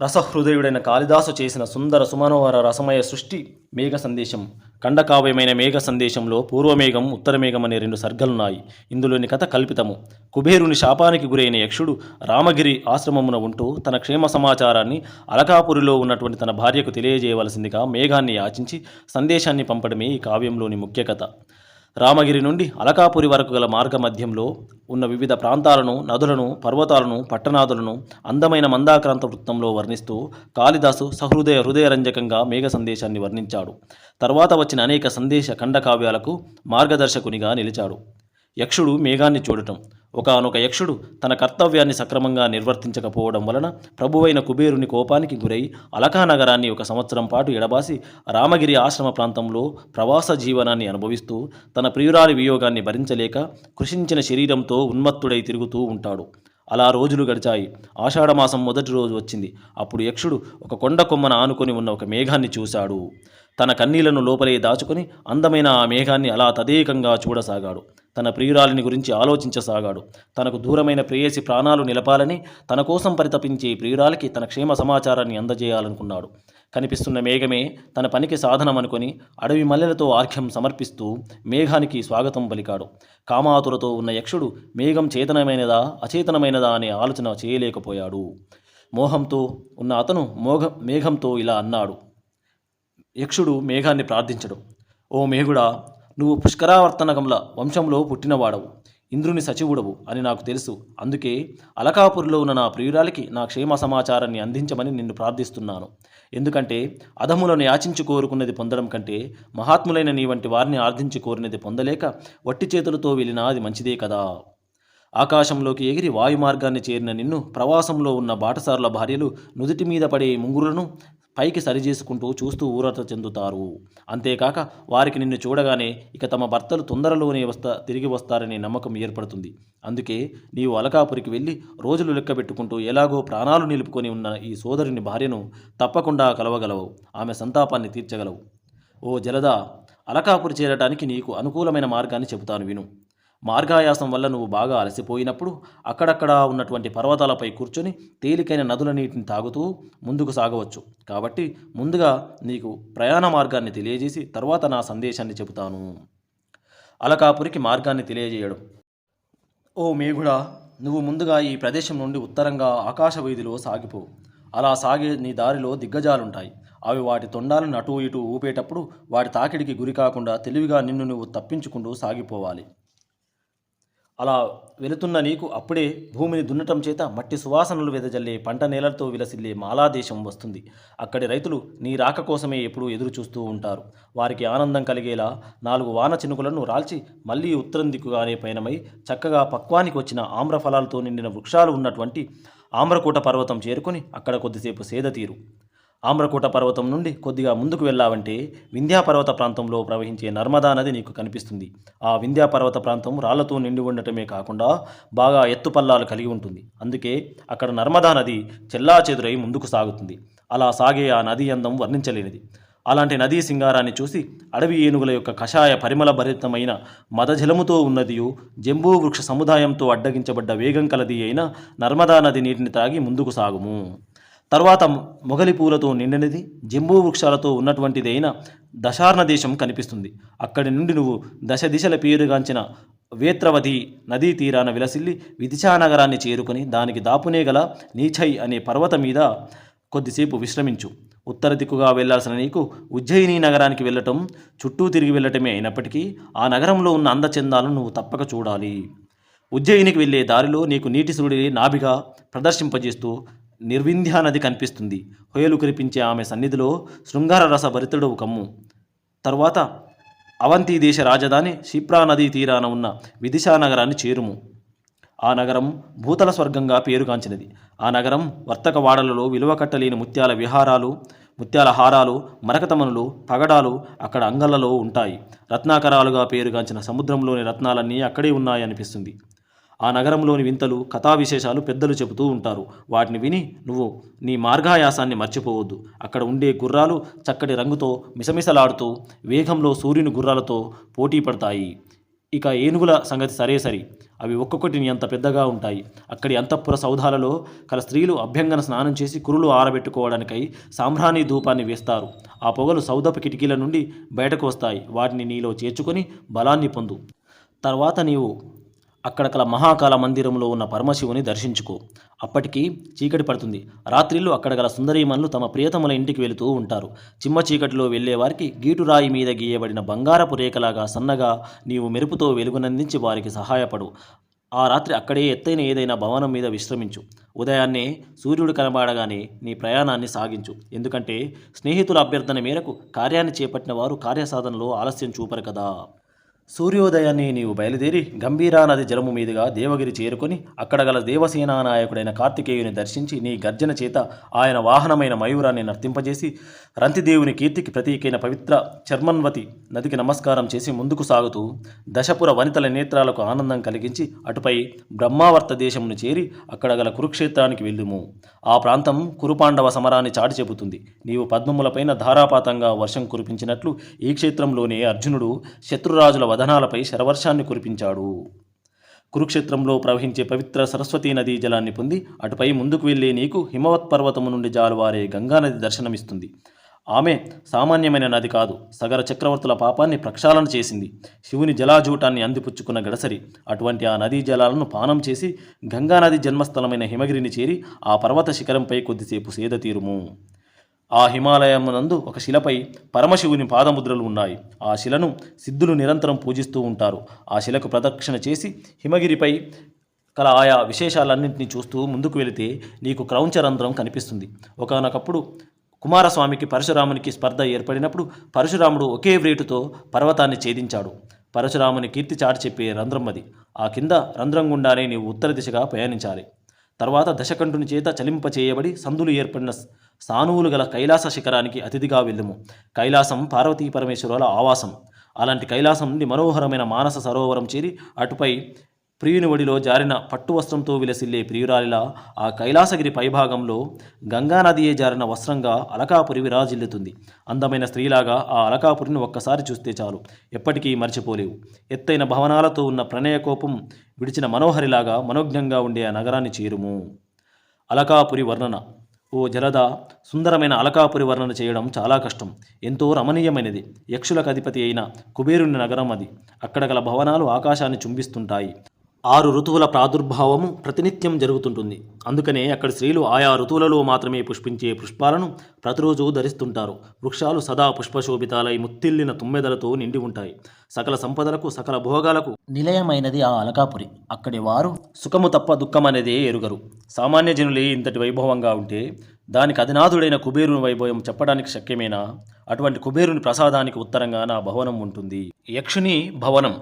రసహృదయుడైన కాళిదాసు చేసిన సుందర సుమనోహర రసమయ సృష్టి మేఘ సందేశం. ఖండకావ్యమైన మేఘ సందేశంలో పూర్వమేఘం ఉత్తరమేఘం అనే రెండు సర్గలున్నాయి. ఇందులోని కథ కల్పితము. కుబేరుని శాపానికి గురైన యక్షుడు రామగిరి ఆశ్రమమున ఉంటూ తన క్షేమ సమాచారాన్ని అలకాపురిలో ఉన్నటువంటి తన భార్యకు తెలియజేయవలసిందిగా మేఘాన్ని యాచించి సందేశాన్ని పంపడమే ఈ కావ్యంలోని ముఖ్య కథ. రామగిరి నుండి అలకాపురి వరకు గల మార్గ మధ్యంలో ఉన్న వివిధ ప్రాంతాలను నదులను పర్వతాలను పట్టణాదులను అందమైన మందాక్రాంత వృత్తంలో వర్ణిస్తూ కాళిదాసు సహృదయ హృదయరంజకంగా మేఘ సందేశాన్ని వర్ణించాడు. తర్వాత వచ్చిన అనేక సందేశ ఖండకావ్యాలకు మార్గదర్శకునిగా నిలిచాడు. యక్షుడు మేఘాన్ని చూడటం. ఒకానొక యక్షుడు తన కర్తవ్యాన్ని సక్రమంగా నిర్వర్తించకపోవడం వలన ప్రభువైన కుబేరుని కోపానికి గురై అలకా నగరాన్ని ఒక సంవత్సరం పాటు ఎడబాసి రామగిరి ఆశ్రమ ప్రాంతంలో ప్రవాస జీవనాన్ని అనుభవిస్తూ తన ప్రియురాలి వియోగాన్ని భరించలేక కృషించిన శరీరంతో ఉన్మత్తుడై తిరుగుతూ ఉంటాడు. అలా రోజులు గడిచాయి. ఆషాఢమాసం మొదటి రోజు వచ్చింది. అప్పుడు యక్షుడు ఒక కొండ కొమ్మన ఆనుకొని ఉన్న ఒక మేఘాన్ని చూశాడు. తన కన్నీళ్ళను లోపలే దాచుకొని అందమైన ఆ మేఘాన్ని అలా తదేకంగా చూడసాగాడు. తన ప్రియురాలిని గురించి ఆలోచించసాగాడు. తనకు దూరమైన ప్రేయసి ప్రాణాలు నిలపాలని తన కోసం పరితపించే ప్రియురాలికి తన క్షేమ సమాచారాన్ని అందజేయాలనుకున్నాడు. కనిపిస్తున్న మేఘమే తన పనికి సాధనం అనుకొని అడవి మల్లెలతో ఆర్ఘ్యం సమర్పిస్తూ మేఘానికి స్వాగతం పలికాడు. కామాతురతో ఉన్న యక్షుడు మేఘం చేతనమైనదా అచేతనమైనదా అనే ఆలోచన చేయలేకపోయాడు. మోహంతో ఉన్న అతను మోఘ మేఘంతో ఇలా అన్నాడు. యక్షుడు మేఘాన్ని ప్రార్థించడు. ఓ మేఘుడా నువ్వు పుష్కరావర్తనకంల వంశంలో పుట్టినవాడవు ఇంద్రుని సచివుడవు అని నాకు తెలుసు. అందుకే అలకాపురిలో ఉన్న నా ప్రియురాలికి నా క్షేమ సమాచారాన్ని అందించమని నిన్ను ప్రార్థిస్తున్నాను. ఎందుకంటే అధములను యాచించి కోరుకున్నది పొందడం కంటే మహాత్ములైన నీ వంటి వారిని ఆర్థించి కోరినది పొందలేక వట్టి చేతులతో వెళ్ళినా అది మంచిదే కదా. ఆకాశంలోకి ఎగిరి వాయుమార్గాన్ని చేరిన నిన్ను ప్రవాసంలో ఉన్న బాటసారుల భార్యలు నుదుటి మీద పడే ముంగురులను పైకి సరిచేసుకుంటూ చూస్తూ ఊరట చెందుతారు. అంతేకాక వారికి నిన్ను చూడగానే ఇక తమ భర్తలు తొందరలోనే వస్తా తిరిగి వస్తారనే నమ్మకం ఏర్పడుతుంది. అందుకే నీవు అలకాపురికి వెళ్ళి రోజులు లెక్కబెట్టుకుంటూ ఎలాగో ప్రాణాలు నిలుపుకొని ఉన్న ఈ సోదరుని భార్యను తప్పకుండా కలవగలవు. ఆమె సంతాపాన్ని తీర్చగలవు. ఓ జలద అలకాపురి చేరటానికి నీకు అనుకూలమైన మార్గాన్ని చెబుతాను విను. మార్గాయాసం వల్ల నువ్వు బాగా అలసిపోయినప్పుడు అక్కడక్కడ ఉన్నటువంటి పర్వతాలపై కూర్చొని తేలికైన నదుల నీటిని తాగుతూ ముందుకు సాగవచ్చు. కాబట్టి ముందుగా నీకు ప్రయాణ మార్గాన్ని తెలియజేసి తర్వాత నా సందేశాన్ని చెబుతాను. అలకాపురికి మార్గాన్ని తెలియజేయడం. ఓ మేఘుడా నువ్వు ముందుగా ఈ ప్రదేశం నుండి ఉత్తరంగా ఆకాశ వీధిలో సాగిపో. అలా సాగే నీ దారిలో దిగ్గజాలుంటాయి. అవి వాటి తొండాలను అటూ ఇటూ ఊపేటప్పుడు వాటి తాకిడికి గురి కాకుండా తెలివిగా నిన్ను నువ్వు తప్పించుకుంటూ సాగిపోవాలి. అలా వెళుతున్న నీకు అప్పుడే భూమిని దున్నటం చేత మట్టి సువాసనలు వెదజల్లే పంట నేలలతో విలసిల్లే మాలాదేశం వస్తుంది. అక్కడి రైతులు నీ రాక కోసమే ఎప్పుడూ ఎదురు చూస్తూ ఉంటారు. వారికి ఆనందం కలిగేలా నాలుగు వాన చినుకులను రాల్చి మళ్ళీ ఉత్తరం దిక్కుగానే పయనమై చక్కగా పక్వానికి వచ్చిన ఆమ్ర ఫలాలతో నిండిన వృక్షాలు ఉన్నటువంటి ఆమ్రకూట పర్వతం చేరుకొని అక్కడ కొద్దిసేపు సేద తీరు. ఆమ్రకూట పర్వతం నుండి కొద్దిగా ముందుకు వెళ్ళావంటే వింధ్యాపర్వత ప్రాంతంలో ప్రవహించే నర్మదా నది నీకు కనిపిస్తుంది. ఆ వింధ్యాపర్వత ప్రాంతం రాళ్ళతో నిండి ఉండటమే కాకుండా బాగా ఎత్తుపల్లాలు కలిగి ఉంటుంది. అందుకే అక్కడ నర్మదా నది చెల్లా చెదురై ముందుకు సాగుతుంది. అలా సాగే ఆ నది అందం వర్ణించలేనిది. అలాంటి నదీ సింగారాన్ని చూసి అడవి ఏనుగుల యొక్క కషాయ పరిమళ భరితమైన మదజలముతో ఉన్నదియు జంబూ వృక్ష సముదాయంతో అడ్డగించబడ్డ వేగం కలది అయిన నర్మదా నది నీటిని తాగి ముందుకు సాగుము. తర్వాత మొగలి పూలతో నిండినది జంబూ వృక్షాలతో ఉన్నటువంటిది అయిన దశార్ణ దేశం కనిపిస్తుంది. అక్కడి నుండి నువ్వు దశ దిశల పేరుగాంచిన వేత్రవతి నదీ తీరాన విలసిల్లి విదిశా నగరాన్ని చేరుకొని దానికి దాపునే గల నీచై అనే పర్వతం మీద కొద్దిసేపు విశ్రమించు. ఉత్తర దిక్కుగా వెళ్ళాల్సిన నీకు ఉజ్జయిని నగరానికి వెళ్ళటం చుట్టూ తిరిగి వెళ్ళటమే అయినప్పటికీ ఆ నగరంలో ఉన్న అందచందాలను నువ్వు తప్పక చూడాలి. ఉజ్జయినికి వెళ్ళే దారిలో నీకు నీటి సూడిని నాభిగా ప్రదర్శింపజేస్తూ నిర్వింధ్యా నది కనిపిస్తుంది. హొయలు కురిపించే ఆమె సన్నిధిలో శృంగార రస భరితుడు కమ్ము. తరువాత అవంతి దేశ రాజధాని క్షిప్రా నదీ తీరాన ఉన్న విదిశా నగరాన్ని చేరుము. ఆ నగరం భూతల స్వర్గంగా పేరుగాంచినది ఆ నగరం వర్తక వాడలలో విలువ కట్టలేని ముత్యాల విహారాలు ముత్యాల హారాలు మరకతమనులు పగడాలు అక్కడ అంగళ్ళలో ఉంటాయి. రత్నాకరాలుగా పేరుగాంచిన సముద్రంలోని రత్నాలన్నీ అక్కడే ఉన్నాయనిపిస్తుంది. ఆ నగరంలోని వింతలు కథా విశేషాలు పెద్దలు చెబుతూ ఉంటారు. వాటిని విని నువ్వు నీ మార్గాయాసాన్ని మర్చిపోవద్దు. అక్కడ ఉండే గుర్రాలు చక్కటి రంగుతో మిసమిసలాడుతూ వేగంలో సూర్యుని గుర్రాలతో పోటీ పడతాయి. ఇక ఏనుగుల సంగతి సరే సరి. అవి ఒక్కొక్కటి నీ అంత పెద్దగా ఉంటాయి. అక్కడి అంతఃపుర సౌధాలలో కల స్త్రీలు అభ్యంగన స్నానం చేసి కురులు ఆరబెట్టుకోవడానికై సాంబ్రాణి ధూపాన్ని వేస్తారు. ఆ పొగలు సౌదపు కిటికీల నుండి బయటకు వస్తాయి. వాటిని నీలో చేర్చుకొని బలాన్ని పొందు. తర్వాత నీవు అక్కడ కల మహాకాల మందిరంలో ఉన్న పరమశివుని దర్శించుకో. అప్పటికి చీకటి పడుతుంది. రాత్రిళ్ళు అక్కడ గల సుందరీమణులు తమ ప్రియతముల ఇంటికి వెళుతూ ఉంటారు. చిమ్మ చీకటిలో వెళ్ళేవారికి గీటురాయి మీద గీయబడిన బంగారపు రేఖలాగా సన్నగా నీవు మెరుపుతో వెలుగునందించి వారికి సహాయపడు. ఆ రాత్రి అక్కడే ఎత్తైన ఏదైనా భవనం మీద విశ్రమించు. ఉదయాన్నే సూర్యుడు కనబడగానే నీ ప్రయాణాన్ని సాగించు. ఎందుకంటే స్నేహితుల అభ్యర్థన మేరకు కార్యాన్ని చేపట్టిన వారు కార్యసాధనలో ఆలస్యం చూపరు కదా. సూర్యోదయాన్ని నీవు బయలుదేరి గంభీరా నది జలము మీదుగా దేవగిరి చేరుకొని అక్కడ గల దేవసేనా నాయకుడైన కార్తికేయుని దర్శించి నీ గర్జన చేత ఆయన వాహనమైన మయూరాన్ని నర్తింపజేసి రంతిదేవుని కీర్తికి ప్రతీకైన పవిత్ర చర్మన్వతి నదికి నమస్కారం చేసి ముందుకు సాగుతూ దశపుర వనితల నేత్రాలకు ఆనందం కలిగించి అటుపై బ్రహ్మావర్త దేశమును చేరి అక్కడ గల కురుక్షేత్రానికి వెళ్ళుము. ఆ ప్రాంతం కురుపాండవ సమరాన్ని చాటి చెబుతుంది. నీవు పద్మములపైన ధారాపాతంగా వర్షం కురిపించినట్లు ఈ క్షేత్రంలోనే అర్జునుడు శత్రురాజుల వదనాలపై శరవర్షాన్ని కురిపించాడు. కురుక్షేత్రంలో ప్రవహించే పవిత్ర సరస్వతీ నదీ జలాన్ని పొంది అటుపై ముందుకు వెళ్ళే నీకు హిమవత్ పర్వతము నుండి జాలువారే గంగానది దర్శనమిస్తుంది. ఆమె సామాన్యమైన నది కాదు సగర చక్రవర్తుల పాపాన్ని ప్రక్షాళన చేసింది. శివుని జలాజూటాన్ని అందిపుచ్చుకున్న గడసరి అటువంటి ఆ నదీ జలాలను పానం చేసి గంగానది జన్మస్థలమైన హిమగిరిని చేరి ఆ పర్వత శిఖరంపై కొద్దిసేపు సేద తీరుము. ఆ హిమాలయమునందు ఒక శిలపై పరమశివుని పాదముద్రలు ఉన్నాయి. ఆ శిలను సిద్ధులు నిరంతరం పూజిస్తూ ఉంటారు. ఆ శిలకు ప్రదక్షిణ చేసి హిమగిరిపై కల ఆయా విశేషాలన్నింటినీ చూస్తూ ముందుకు వెళితే నీకు క్రౌంచరంధ్రం కనిపిస్తుంది. ఒకనొకప్పుడు కుమారస్వామికి పరశురామునికి స్పర్ధ ఏర్పడినప్పుడు పరశురాముడు ఒకే వ్రేటుతో పర్వతాన్ని ఛేదించాడు. పరశురాముని కీర్తి చాటి చెప్పే రంధ్రం అది. ఆ కింద రంధ్రం గుండానే నీవు ఉత్తర దిశగా ప్రయాణించాలి. తర్వాత దశకంఠుని చేత చలింపచేయబడి సందులు ఏర్పడిన సానువులు గల కైలాస శిఖరానికి అతిథిగా వెళ్ళుము. కైలాసం పార్వతీ పరమేశ్వరుల ఆవాసం. అలాంటి కైలాసం నుండి మనోహరమైన మానస సరోవరం చేరి అటుపై ప్రియుని ఒడిలో జారిన పట్టు వస్త్రంతో విలసిల్లే ప్రియురాలిలా ఆ కైలాసగిరి పైభాగంలో గంగానదియే జారిన వస్త్రంగా అలకాపురి విరాజిల్లుతుంది. అందమైన స్త్రీలాగా ఆ అలకాపురిని ఒక్కసారి చూస్తే చాలు. ఎప్పటికీ మర్చిపోలేవు. ఎత్తైన భవనాలతో ఉన్న ప్రణయ కోపం విడిచిన మనోహరిలాగా మనోజ్ఞంగా ఉండే ఆ నగరాన్ని చేరుము. అలకాపురి వర్ణన. ఓ జలద సుందరమైన అలకాపురి వర్ణన చేయడం చాలా కష్టం. ఎంతో రమణీయమైనది. యక్షులకు అధిపతి అయిన కుబేరుని నగరం అది. అక్కడ గల భవనాలు ఆకాశాన్ని చుంబిస్తుంటాయి. ఆరు ఋతువుల ప్రాదుర్భావము ప్రతినిత్యం జరుగుతుంటుంది. అందుకనే అక్కడ స్త్రీలు ఆయా ఋతువులలో మాత్రమే పుష్పించే పుష్పాలను ప్రతిరోజు ధరిస్తుంటారు. వృక్షాలు సదా పుష్పశోభితాలై ముత్తిల్లిన తుమ్మెదలతో నిండి ఉంటాయి. సకల సంపదలకు సకల భోగాలకు నిలయమైనది ఆ అలకాపురి. అక్కడి వారు సుఖము తప్ప దుఃఖమనేదే ఎరుగరు. సామాన్య జనులే ఇంతటి వైభవంగా ఉంటే దానికి అధినాథుడైన కుబేరుని వైభవం చెప్పడానికి శక్యమేనా? అటువంటి కుబేరుని ప్రసాదానికి ఉత్తరంగా నా భవనం ఉంటుంది. యక్షుని భవనం.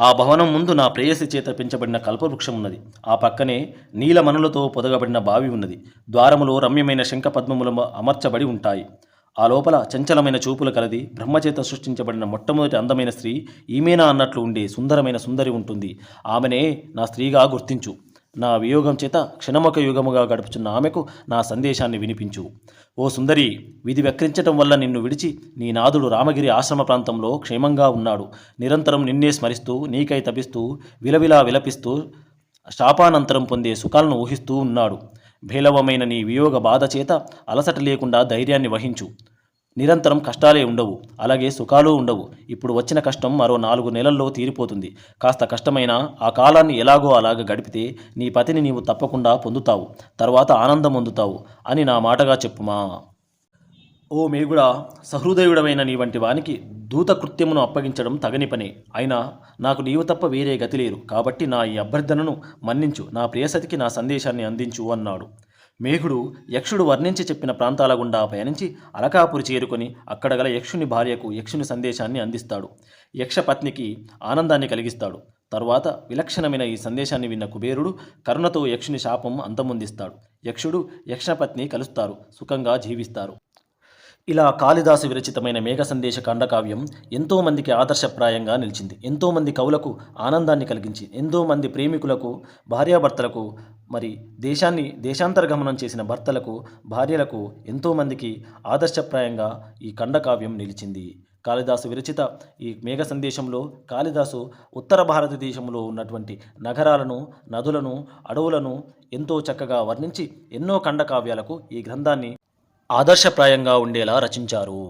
ఆ భవనం ముందు నా ప్రేయసి చేత పెంచబడిన కల్పవృక్షం ఉన్నది. ఆ పక్కనే నీలమనులతో పొదగబడిన బావి ఉన్నది. ద్వారములో రమ్యమైన శంఖపద్మములు అమర్చబడి ఉంటాయి. ఆ లోపల చంచలమైన చూపుల కలది బ్రహ్మచేత సృష్టించబడిన మొట్టమొదటి అందమైన స్త్రీ ఈమెనా అన్నట్లు ఉండే సుందరమైన సుందరి ఉంటుంది. ఆమెనే నా స్త్రీగా గుర్తించు. నా వియోగం చేత క్షణమొక యుగముగా గడుపుచున్న ఆమెకు నా సందేశాన్ని వినిపించు. ఓ సుందరి విధి వెక్రించటం వల్ల నిన్ను విడిచి నీ నాదుడు రామగిరి ఆశ్రమ ప్రాంతంలో క్షేమంగా ఉన్నాడు. నిరంతరం నిన్నే స్మరిస్తూ నీకై తపిస్తూ విలవిలా విలపిస్తూ శాపానంతరం పొందే సుఖాలను ఊహిస్తూ ఉన్నాడు. భేలవమైన నీ వియోగ బాధ చేత అలసట లేకుండా ధైర్యాన్ని వహించు. నిరంతరం కష్టాలే ఉండవు అలాగే సుఖాలు ఉండవు. ఇప్పుడు వచ్చిన కష్టం మరో నాలుగు నెలల్లో తీరిపోతుంది. కాస్త కష్టమైన ఆ కాలాన్ని ఎలాగో అలాగ గడిపితే నీ పతిని నీవు తప్పకుండా పొందుతావు తర్వాత ఆనందం పొందుతావు అని నా మాటగా చెప్పుమా. ఓ మేగుడా సహృదయుడమైన నీ వంటి వానికి దూత కృత్యమును అప్పగించడం తగని పని. అయినా నాకు నీవు తప్ప వేరే గతి లేరు కాబట్టి నా ఈ అభ్యర్థనను మన్నించు నా ప్రియసతికి నా సందేశాన్ని అందించు అన్నాడు. మేఘుడు యక్షుడు వర్ణించి చెప్పిన ప్రాంతాల గుండా పయనించి అలకాపురి చేరుకొని అక్కడ గల యక్షుని భార్యకు యక్షుని సందేశాన్ని అందిస్తాడు. యక్షపత్నికి ఆనందాన్ని కలిగిస్తాడు. తరువాత విలక్షణమైన ఈ సందేశాన్ని విన్న కుబేరుడు కరుణతో యక్షుని శాపం అంతమొందిస్తాడు. యక్షుడు యక్షపత్ని కలుస్తారు. సుఖంగా జీవిస్తారు. ఇలా కాళిదాసు విరచితమైన మేఘ సందేశ ఖండకావ్యం ఎంతోమందికి ఆదర్శప్రాయంగా నిలిచింది. ఎంతోమంది కవులకు ఆనందాన్ని కలిగించి ఎంతోమంది ప్రేమికులకు భార్యాభర్తలకు మరి దేశాన్ని దేశాంతర్గమనం చేసిన భర్తలకు భార్యలకు ఎంతోమందికి ఆదర్శప్రాయంగా ఈ ఖండకావ్యం నిలిచింది. కాళిదాసు విరచిత ఈ మేఘ సందేశంలో కాళిదాసు ఉత్తర భారతదేశంలో ఉన్నటువంటి నగరాలను నదులను అడవులను ఎంతో చక్కగా వర్ణించి ఎన్నో ఖండకావ్యాలకు ఈ గ్రంథాన్ని ఆదర్శప్రాయంగా ఉండేలా రచించారు.